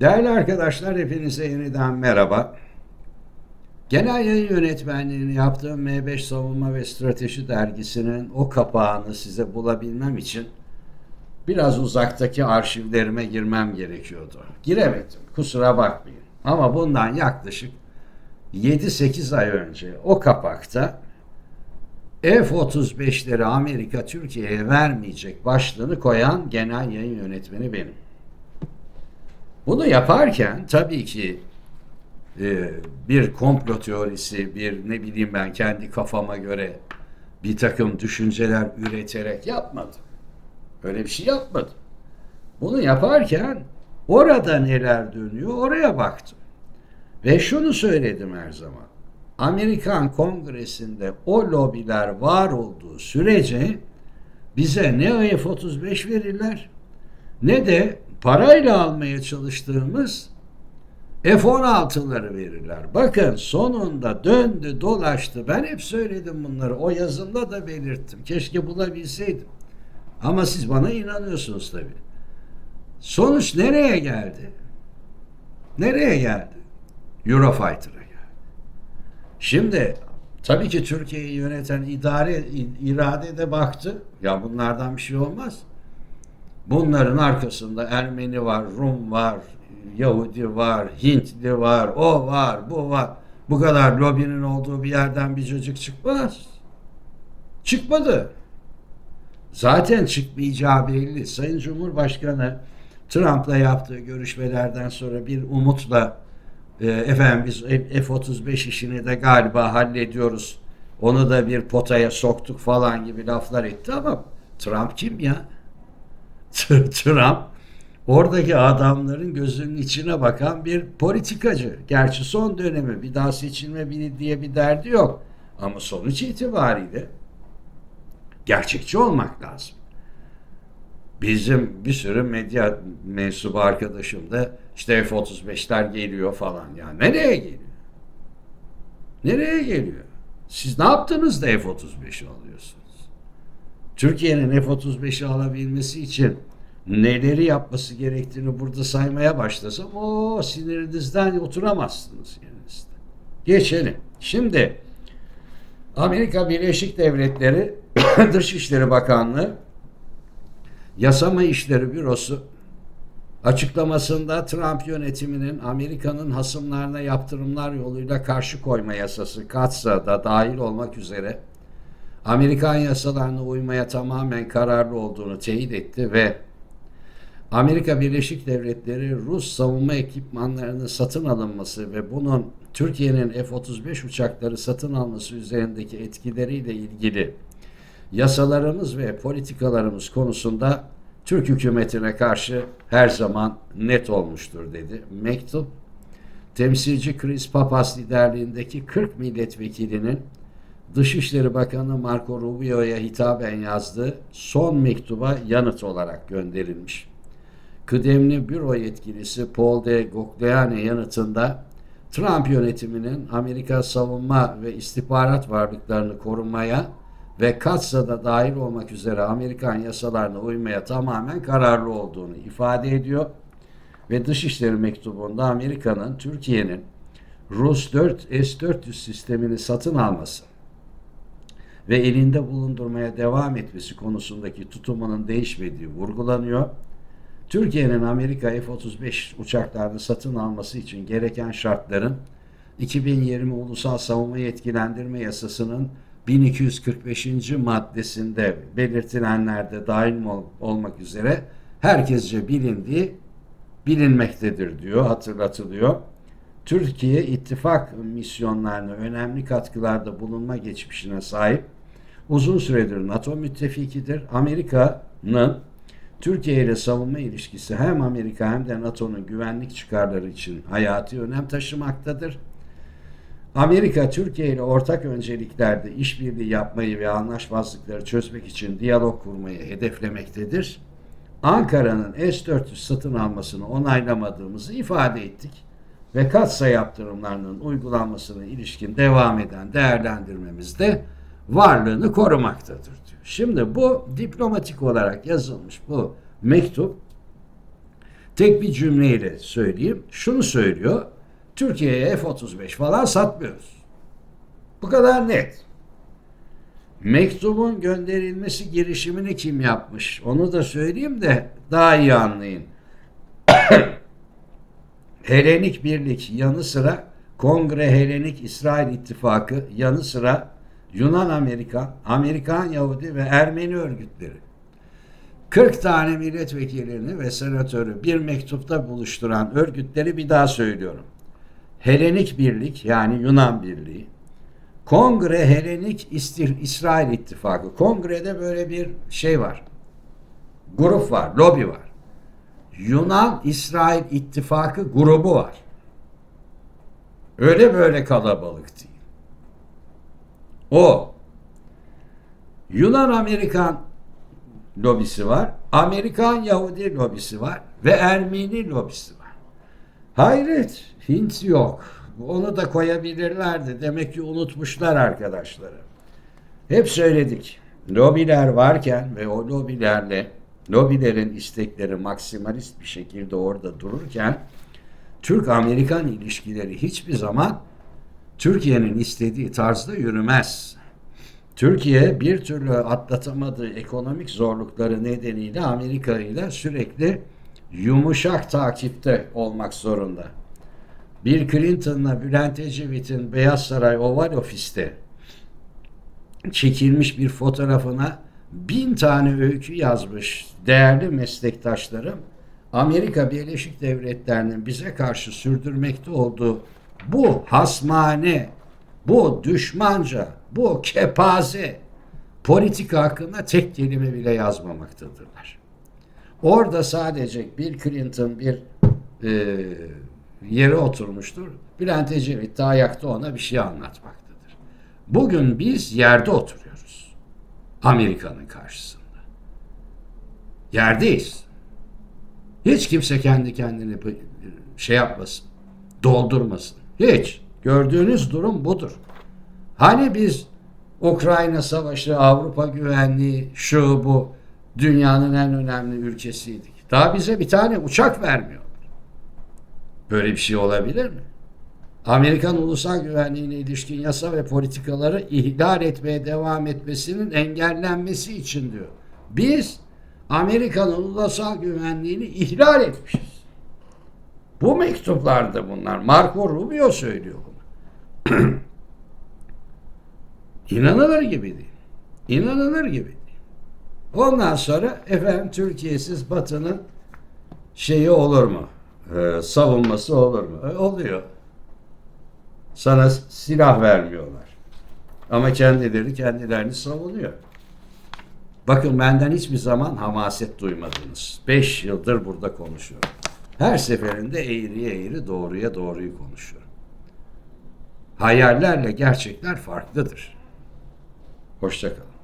Değerli arkadaşlar hepinize yeniden merhaba. Genel yayın yönetmenliğini yaptığım M5 Savunma ve Strateji dergisinin o kapağını size bulabilmem için biraz uzaktaki arşivlerime girmem gerekiyordu. Giremedim kusura bakmayın. Ama bundan yaklaşık 7-8 ay önce o kapakta F-35'leri Amerika Türkiye'ye vermeyecek başlığını koyan genel yayın yönetmeni benim. Bunu yaparken tabii ki e, bir komplo teorisi, bir ne bileyim ben kendi kafama göre bir takım düşünceler üreterek yapmadım. Öyle bir şey yapmadım. Bunu yaparken orada neler dönüyor oraya baktım. Ve şunu söyledim her zaman. Amerikan Kongresi'nde o lobiler var olduğu sürece bize ne F-35 verirler ne de parayla almaya çalıştığımız F-16'ları verirler. Bakın sonunda döndü dolaştı. Ben hep söyledim bunları. O yazımda da belirttim. Keşke bulabilseydim. Ama siz bana inanıyorsunuz tabii. Sonuç nereye geldi? Nereye geldi? Eurofighter'a geldi. Şimdi tabii ki Türkiye'yi yöneten idare irade de baktı. Ya bunlardan bir şey olmaz. Bunların arkasında Ermeni var, Rum var, Yahudi var, Hintli var, o var, bu var. Bu kadar lobinin olduğu bir yerden bir çocuk çıkmaz. Çıkmadı. Zaten çıkmayacağı belli. Sayın Cumhurbaşkanı Trump'la yaptığı görüşmelerden sonra bir umutla e, efendim biz F-35 işini de galiba hallediyoruz. Onu da bir potaya soktuk falan gibi laflar etti ama Trump kim ya? Trump oradaki adamların gözünün içine bakan bir politikacı. Gerçi son dönemi bir daha seçilme diye bir derdi yok. Ama sonuç itibariyle gerçekçi olmak lazım. Bizim bir sürü medya mensubu arkadaşım da işte F-35'ler geliyor falan. Ya nereye geliyor? Nereye geliyor? Siz ne yaptınız da F-35'i alıyorsunuz? Türkiye'nin F-35'i alabilmesi için neleri yapması gerektiğini burada saymaya başlasam o sinirinizden oturamazsınız yerinizde. Geçelim. Şimdi Amerika Birleşik Devletleri Dışişleri Bakanlığı Yasama İşleri Bürosu açıklamasında Trump yönetiminin Amerika'nın hasımlarına yaptırımlar yoluyla karşı koyma yasası katsa da dahil olmak üzere Amerikan yasalarına uymaya tamamen kararlı olduğunu teyit etti ve Amerika Birleşik Devletleri Rus savunma ekipmanlarının satın alınması ve bunun Türkiye'nin F-35 uçakları satın alması üzerindeki etkileriyle ilgili yasalarımız ve politikalarımız konusunda Türk hükümetine karşı her zaman net olmuştur dedi. Mektup temsilci Chris Papas liderliğindeki 40 milletvekilinin Dışişleri Bakanı Marco Rubio'ya hitaben yazdığı son mektuba yanıt olarak gönderilmiş. Kıdemli büro yetkilisi Paul de Gokleane yanıtında Trump yönetiminin Amerika savunma ve istihbarat varlıklarını korumaya ve Katsa'da dahil olmak üzere Amerikan yasalarına uymaya tamamen kararlı olduğunu ifade ediyor. Ve Dışişleri mektubunda Amerika'nın Türkiye'nin Rus 4 S-400 sistemini satın alması ve elinde bulundurmaya devam etmesi konusundaki tutumunun değişmediği vurgulanıyor. Türkiye'nin Amerika F-35 uçaklarını satın alması için gereken şartların 2020 Ulusal Savunma Yetkilendirme Yasası'nın 1245. maddesinde belirtilenlerde dahil olmak üzere herkesce bilindiği bilinmektedir diyor, hatırlatılıyor. Türkiye ittifak misyonlarına önemli katkılarda bulunma geçmişine sahip. Uzun süredir NATO müttefikidir. Amerika'nın Türkiye ile savunma ilişkisi hem Amerika hem de NATO'nun güvenlik çıkarları için hayati önem taşımaktadır. Amerika Türkiye ile ortak önceliklerde işbirliği yapmayı ve anlaşmazlıkları çözmek için diyalog kurmayı hedeflemektedir. Ankara'nın S-400 satın almasını onaylamadığımızı ifade ettik ve katsa yaptırımlarının uygulanmasına ilişkin devam eden değerlendirmemizde varlığını korumaktadır diyor. Şimdi bu diplomatik olarak yazılmış bu mektup tek bir cümleyle söyleyeyim. Şunu söylüyor. Türkiye'ye F-35 falan satmıyoruz. Bu kadar net. Mektubun gönderilmesi girişimini kim yapmış? Onu da söyleyeyim de daha iyi anlayın. Helenik Birlik yanı sıra Kongre Helenik İsrail İttifakı yanı sıra Yunan Amerikan, Amerikan Yahudi ve Ermeni örgütleri 40 tane milletvekilini ve senatörü bir mektupta buluşturan örgütleri bir daha söylüyorum. Helenik Birlik yani Yunan Birliği, Kongre Helenik İstir İsrail İttifakı. Kongrede böyle bir şey var. Grup var, lobi var. Yunan İsrail İttifakı grubu var. Öyle böyle kalabalık. O Yunan Amerikan lobisi var. Amerikan Yahudi lobisi var ve Ermeni lobisi var. Hayret, Hint yok. Onu da koyabilirlerdi. Demek ki unutmuşlar arkadaşları. Hep söyledik. Lobiler varken ve o lobilerle lobilerin istekleri maksimalist bir şekilde orada dururken Türk-Amerikan ilişkileri hiçbir zaman Türkiye'nin istediği tarzda yürümez. Türkiye bir türlü atlatamadığı ekonomik zorlukları nedeniyle Amerika ile sürekli yumuşak takipte olmak zorunda. Bill Clinton'la Bülent Ecevit'in Beyaz Saray Oval Ofis'te çekilmiş bir fotoğrafına bin tane öykü yazmış değerli meslektaşlarım Amerika Birleşik Devletleri'nin bize karşı sürdürmekte olduğu bu hasmane, bu düşmanca, bu kepaze politika hakkında tek kelime bile yazmamaktadırlar. Orada sadece Bill Clinton bir e, yere oturmuştur. Bülent Ecevit de ayakta ona bir şey anlatmaktadır. Bugün biz yerde oturuyoruz. Amerika'nın karşısında. Yerdeyiz. Hiç kimse kendi kendini şey yapmasın, doldurmasın. Hiç. Gördüğünüz durum budur. Hani biz Ukrayna Savaşı, Avrupa güvenliği, şu bu dünyanın en önemli ülkesiydik. Daha bize bir tane uçak vermiyorlar. Böyle bir şey olabilir mi? Amerikan ulusal güvenliğine ilişkin yasa ve politikaları ihlal etmeye devam etmesinin engellenmesi için diyor. Biz Amerika'nın ulusal güvenliğini ihlal etmişiz. Bu mektuplarda bunlar. Marco Rubio söylüyor bunu. İnanılır gibi değil. İnanılır gibi değil. Ondan sonra efendim Türkiye'siz Batı'nın şeyi olur mu? Ee, savunması olur mu? E, oluyor. Sana silah vermiyorlar. Ama kendileri kendilerini savunuyor. Bakın benden hiçbir zaman hamaset duymadınız. Beş yıldır burada konuşuyorum. Her seferinde eğriye eğri doğruya doğruyu konuşuyorum. Hayallerle gerçekler farklıdır. Hoşçakalın.